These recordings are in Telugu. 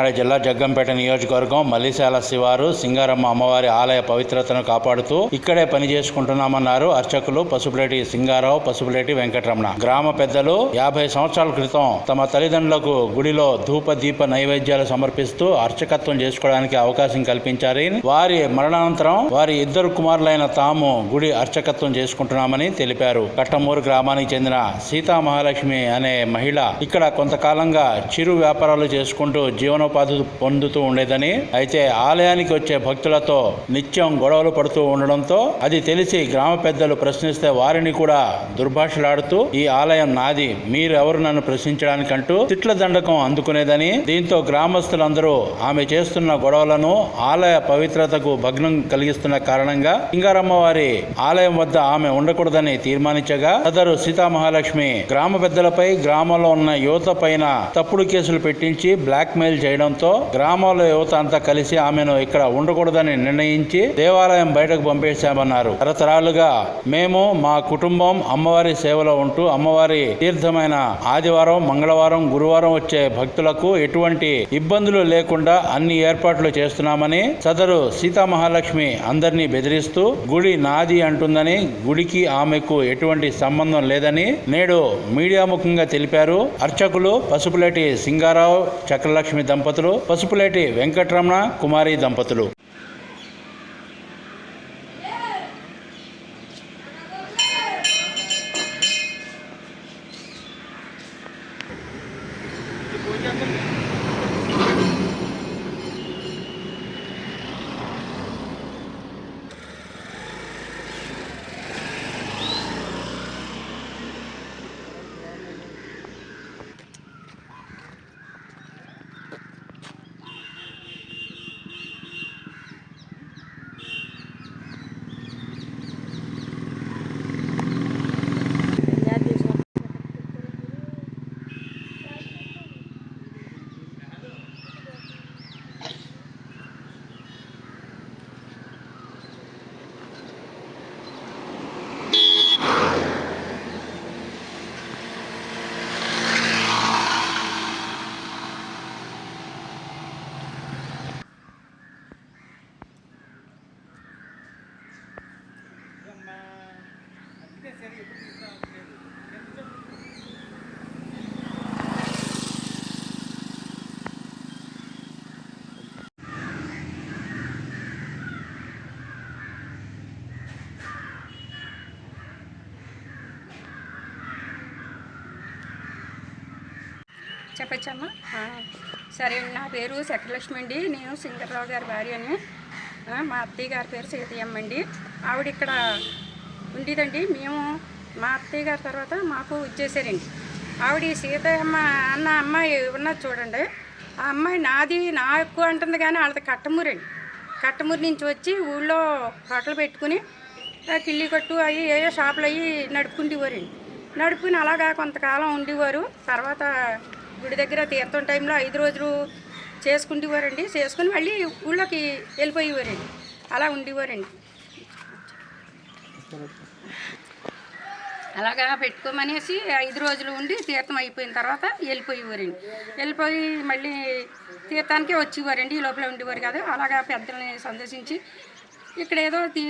కాకినాడ జిల్లా జగ్గంపేట నియోజకవర్గం మల్లిశాల శివారు సింగారమ్మ అమ్మవారి ఆలయ పవిత్రతను కాపాడుతూ ఇక్కడే పని చేసుకుంటున్నామన్నారు అర్చకులు పసుపులేటి సింగారావు పసుపులేటి వెంకటరమణ. గ్రామ పెద్దలు యాభై సంవత్సరాల క్రితం తమ తల్లిదండ్రులకు గుడిలో ధూప దీప నైవేద్యాలు సమర్పిస్తూ అర్చకత్వం చేసుకోవడానికి అవకాశం కల్పించారని వారి మరణానంతరం వారి ఇద్దరు కుమారులైన తాము గుడి అర్చకత్వం చేసుకుంటున్నామని తెలిపారు. కట్టమూరు గ్రామానికి చెందిన సీతా మహాలక్ష్మి అనే మహిళ ఇక్కడ కొంతకాలంగా చిరు వ్యాపారాలు చేసుకుంటూ జీవనోపాధి పొందుతూ ఉండేదని అయితే ఆలయానికి వచ్చే భక్తులతో నిత్యం గొడవలు పడుతూ ఉండడంతో అది తెలిసి గ్రామ పెద్దలు ప్రశ్నిస్తే వారిని కూడా దుర్భాషలాడుతూ ఈ ఆలయం నాది మీరెవరు నన్ను ప్రశ్నించడానికంటూ తిట్ల దండకం అందుకునేదని దీంతో గ్రామస్తులందరూ ఆమె చేస్తున్న గొడవలను ఆలయ పవిత్రతకు భగ్నం కలిగిస్తున్న కారణంగా సింగారమ్మ వారి ఆలయం వద్ద ఆమె ఉండకూడదని తీర్మానించగా సదరు సీతామహాలక్ష్మి గ్రామ పెద్దలపై గ్రామంలో ఉన్న యువత పైన తప్పుడు కేసులు పెట్టించి బ్లాక్ మెయిల్ చేయడంతో గ్రామంలో యువత అంతా కలిసి ఆమెను ఇక్కడ ఉండకూడదని నిర్ణయించి దేవాలయం బయటకు పంపేశామన్నారు. తరతరాలుగా మేము మా కుటుంబం అమ్మవారి సేవలో ఉంటూ అమ్మవారి తీర్థమైన ఆదివారం మంగళవారం గురువారం వచ్చే భక్తులకు ఎటువంటి ఇబ్బందులు లేకుండా అన్ని ఏర్పాట్లు చేస్తున్నామని సదరు సీతామహాలక్ష్మి అందరినీ బెదిరిస్తూ గుడి నాది అంటుందని గుడికి ఆమెకు ఎటువంటి సంబంధం లేదని నేడు మీడియా ముఖంగా తెలిపారు. అర్చకులు పసుపులేటి సింగారావు చక్రలక్ష్మి దంపతులు పసుపులేటి వెంకటరమణ కుమారి దంపతులు. చెప్పచ్చమ్మా? సరే అండి నా పేరు శకలక్ష్మి అండి నేను సింగర్రావు గారి భార్యని. మా అత్తయ్య గారి పేరు సీతయ్యమ్మ అండి ఆవిడ ఇక్కడ ఉండేదండి. మేము మా అత్తయ్య గారి తర్వాత మాకు వచ్చేసారండి ఆవిడ సీతయ్యమ్మ అన్న అమ్మాయి ఉన్నది చూడండి. ఆ అమ్మాయి నాది నా ఎక్కువ అంటుంది కానీ వాళ్ళది కట్టమూరండి. కట్టమూరు నుంచి వచ్చి ఊళ్ళో హోటల్ పెట్టుకుని కిల్లి కొట్టు అవి ఏయో షాపులు అవి నడుపుకుంటేవారండి నడుపుకుని అలాగా కొంతకాలం ఉండేవారు. తర్వాత గుడి దగ్గర తీర్థం టైంలో ఐదు రోజులు చేసుకుంటేవారండి చేసుకుని మళ్ళీ ఊళ్ళోకి వెళ్ళిపోయేవారండి. అలా ఉండేవారండి. అలాగా పెట్టుకోమనేసి ఐదు రోజులు ఉండి తీర్థం అయిపోయిన తర్వాత వెళ్ళిపోయేవారండి. వెళ్ళిపోయి మళ్ళీ తీర్థానికే వచ్చేవారండి. ఈ లోపల ఉండేవారు కదా. అలాగా పెద్దల్ని సందర్శించి ఇక్కడ ఏదో తీ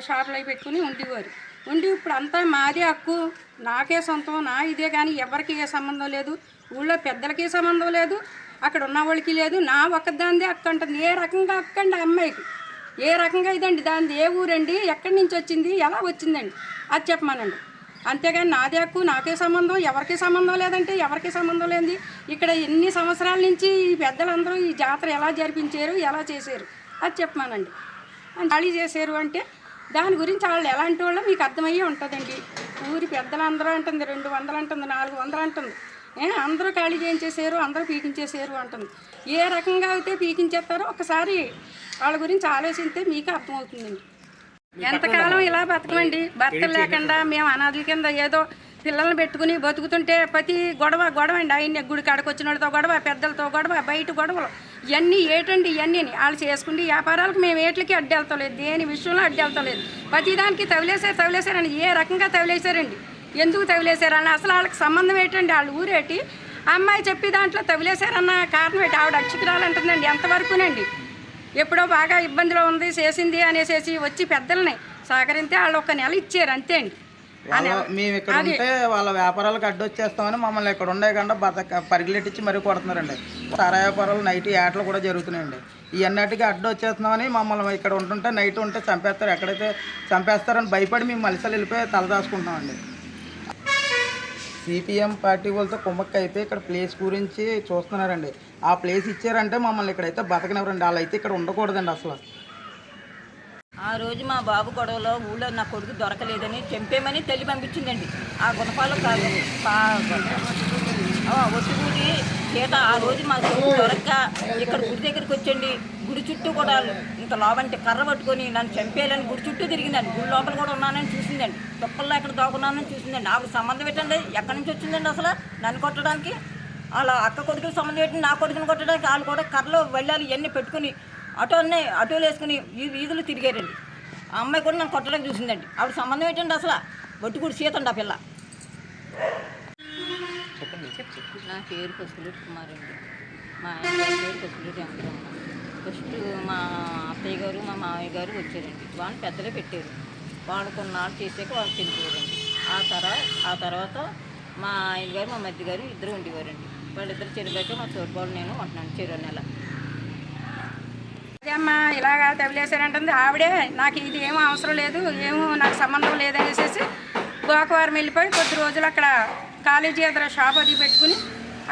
షాపులు పెట్టుకుని ఉండేవారు. ఉండి ఇప్పుడు అంతా మాదే హక్కు. నాకే సొంతం నా ఇదే కానీ ఎవరికి ఏ సంబంధం లేదు. ఊళ్ళో పెద్దలకి సంబంధం లేదు. అక్కడ ఉన్న వాళ్ళకి లేదు. నా ఒక్కదాందే హక్కు అంటుంది. ఏ రకంగా హక్కు అండి ఆ అమ్మాయికి? ఏ రకంగా ఇదండి? దాని ఏ ఊరండి? ఎక్కడి నుంచి వచ్చింది? ఎలా వచ్చిందండి? అది చెప్పమానండి. అంతేగాని నాదే హక్కు నాకే సంబంధం ఎవరికి సంబంధం లేదంటే ఎవరికి సంబంధం లేనిది. ఇక్కడ ఎన్ని సంవత్సరాల నుంచి ఈ పెద్దలందరూ ఈ జాతర ఎలా జరిపించారు ఎలా చేశారు? అది చెప్పమానండి. ఖాళీ చేశారు అంటే దాని గురించి వాళ్ళు ఎలాంటి వాళ్ళో మీకు అర్థమయ్యే ఉంటుందండి. ఊరి పెద్దలందరూ అంటుంది రెండు వందలు అంటుంది నాలుగు వందలు అంటుంది. ఏ అందరూ ఖాళీ చేయించేసారు అందరూ పీకించేసారు అంటుంది. ఏ రకంగా అయితే పీకించేస్తారో ఒకసారి వాళ్ళ గురించి ఆలోచిస్తే మీకు అర్థమవుతుందండి. ఎంతకాలం ఇలా బతకమండి? భర్తలు లేకుండా మేము అనాథుల కింద ఏదో పిల్లల్ని పెట్టుకుని బతుకుతుంటే ప్రతి గొడవ గొడవ అండి ఆయన గుడి కాడకు వచ్చిన వాళ్ళతో గొడవ పెద్దలతో గొడవ బయట గొడవలు. ఇవన్నీ ఏటండి ఇవన్నీ వాళ్ళు చేసుకుంటే వ్యాపారాలకు మేము ఏట్లకి అడ్డు వెళ్తలేదు దేని విషయంలో అడ్డు వెళ్తలేదు. ప్రతిదానికి తగిలేసారు తగిలేసారని ఏ రకంగా తగిలేశారండి ఎందుకు తగిలేసారని అసలు వాళ్ళకి సంబంధం ఏంటండి? వాళ్ళు ఊరేటి అమ్మాయి చెప్పి దాంట్లో తగిలేశారన్న కారణం ఏంటి? ఆవిడ అక్షకురాలంటుందండి ఎంతవరకునండి? ఎప్పుడో బాగా ఇబ్బందిలో ఉంది చేసింది అనేసి వచ్చి పెద్దల్ని సహకరిస్తే వాళ్ళు ఒక నెల ఇచ్చారు అంతే అండి. మేము ఇక్కడ ఉంటే వాళ్ళ వ్యాపారాలకు అడ్డొచ్చేస్తామని మమ్మల్ని ఇక్కడ ఉండే కంటే బతక పరిగెలెట్టించి మరీ కొడుతున్నారండి. సారా వ్యాపారాలు నైట్ ఏటలు కూడా జరుగుతున్నాయండి. ఇవన్నిటికీ అడ్డు వచ్చేస్తున్నామని మమ్మల్ని ఇక్కడ ఉంటుంటే నైట్ ఉంటే చంపేస్తారు. ఎక్కడైతే చంపేస్తారని భయపడి మేము మలిసలు వెళ్ళిపోయి తలదాచుకుంటున్నామండి సిపిఎం పార్టీ వాళ్ళతో కుమ్మక్క అయిపోయి ఇక్కడ ప్లేస్ గురించి చూస్తున్నారండి. ఆ ప్లేస్ ఇచ్చారంటే మమ్మల్ని ఇక్కడైతే బతకనివ్వరండి. వాళ్ళు అయితే ఇక్కడ ఉండకూడదండి అసలు. ఆ రోజు మా బాబు గొడవలో ఊళ్ళో నా కొడుకు దొరకలేదని చంపేమని తల్లి పంపించిందండి. ఆ గుణపాలు కాదు. ఒట్టుగుడి చేత ఆ రోజు మా కొడుకు దొరక్క ఇక్కడ గుడి దగ్గరికి వచ్చండి. గుడి చుట్టూ కూడా ఇంత లోపంటే కర్ర పట్టుకొని నన్ను చంపేయాలని గుడి చుట్టూ తిరిగిందండి. గుడి లోపల కూడా ఉన్నానని చూసిందండి. తుప్పల్లో ఎక్కడ దాక్కున్నానని చూసిందండి. ఆవిడ సంబంధం పెట్టండి. ఎక్కడి నుంచి వచ్చిందండి అసలు? నన్ను కొట్టడానికి? అలా అక్క కొడుకు సంబంధం పెట్టి నా కొడుకుని కొట్టడానికి వాళ్ళు కూడా కర్రలు వెళ్ళాలి ఇవన్నీ పెట్టుకుని ఆటోనే ఆటోలు వేసుకుని ఈ వీధులు తిరిగారండి. ఆ అమ్మాయి కూడా నన్ను కొట్టడానికి చూసిందండి. ఆవిడ సంబంధం ఏంటండి అసలు? బొట్టుకుడు సీతండి ఆ పిల్ల? నా పేరు పసుపులేటి కుమార్ అండి. మా ఆయన పేరు పసుపులేటి వెంకటరమణ. ఫస్ట్ మా అత్తయ్య గారు మా మామయ్య గారు వచ్చారండి. వాళ్ళు పెద్దలే పెట్టారు. వాళ్ళు కొన్నాళ్ళు చేసాక వాళ్ళు చనిపోయారండి. ఆ తర్వాత ఆ తర్వాత మా ఆయన గారు మా మధ్య గారు ఇద్దరు ఉండేవారండి. వాళ్ళిద్దరు చనిపోయాక మా తోడుబాబు నేను ఉంటున్నాను చెరో నెల. అదే అమ్మా ఇలాగా తగిలేశారంటుంది. ఆవిడే నాకు ఇది ఏమో అవసరం లేదు ఏమో నాకు సంబంధం లేదనేసి గోకవారం వెళ్ళిపోయి కొద్ది రోజులు అక్కడ కాలేజీ ఎదుర షాప్ అది పెట్టుకుని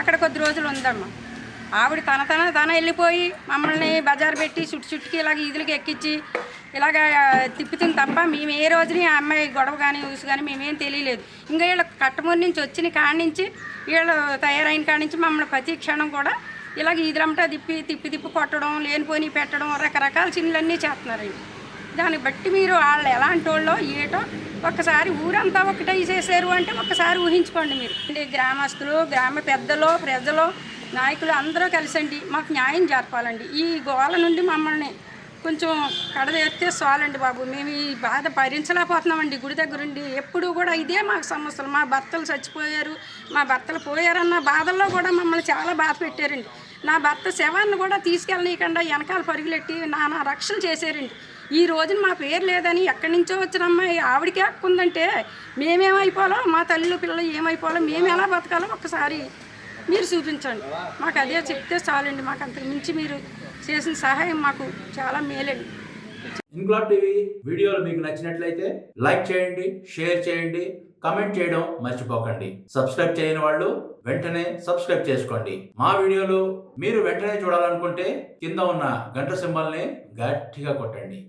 అక్కడ కొద్ది రోజులు ఉందమ్మా. ఆవిడ తన తన తన వెళ్ళిపోయి మమ్మల్ని బజార్ పెట్టి చుట్టు చుట్టుకి ఇలాగ ఈదులకి ఎక్కించి ఇలాగ తిప్పుతుంది తప్ప మేము ఏ రోజుని ఆ అమ్మాయి గొడవ కానీ ఊసు కానీ మేమేం తెలియలేదు. ఇంకా వీళ్ళ కట్టమూరి నుంచి వచ్చిన కాడి నుంచి వీళ్ళు తయారైన కాడి నుంచి మమ్మల్ని ప్రతి క్షణం కూడా ఇలాగ ఈదులంటా తిప్పి తిప్పి తిప్పి కొట్టడం లేనిపోని పెట్టడం రకరకాల చిన్నలన్నీ చేస్తున్నారండి దాన్ని బట్టి మీరు వాళ్ళు ఎలాంటి వాళ్ళో ఏటో ఒక్కసారి ఊరంతా ఒకటే చేశారు అంటే ఒక్కసారి ఊహించుకోండి మీరు. అంటే గ్రామస్తులు గ్రామ పెద్దలు ప్రజలు నాయకులు అందరూ కలిసండి. మాకు న్యాయం జరపాలండి. ఈ గోల నుండి మమ్మల్ని కొంచెం కడదేస్తే చాలండి బాబు. మేము ఈ బాధ భరించలేకపోతున్నామండి. గుడి దగ్గరుండి ఎప్పుడు కూడా ఇదే మాకు సమస్యలు. మా భర్తలు చచ్చిపోయారు. మా భర్తలు పోయారన్న బాధల్లో కూడా మమ్మల్ని చాలా బాధ పెట్టారండి. నా భర్త శవాన్ని కూడా తీసుకెళ్ళనీయకుండా వెనకాల పరుగులెట్టి నానా రక్షణ చేశారండి. ఈ రోజున మా పేరు లేదని ఎక్కడి నుంచో వచ్చిన అమ్మాయి ఆవిడకి హక్కు ఉందంటే మేమేమైపోవాలో మా తల్లి పిల్లలు ఏమైపోవాలో మేము ఎలా బతకాలో ఒక్కసారి మీరు చూపించండి. మాకు అదే చెప్తే చాలండి. మాకు అంతకు మించి మీరు చేసిన సహాయం మాకు చాలా మేలండి. ఇన్క్లాబ్ టీవీ వీడియోలు మీకు నచ్చినట్లయితే లైక్ చేయండి షేర్ చేయండి కమెంట్ చేయడం మర్చిపోకండి. సబ్స్క్రైబ్ చేయని వాళ్ళు వెంటనే సబ్స్క్రైబ్ చేసుకోండి. మా వీడియోలు మీరు వెంటనే చూడాలనుకుంటే కింద ఉన్న గంట సింబల్ని గట్టిగా కొట్టండి.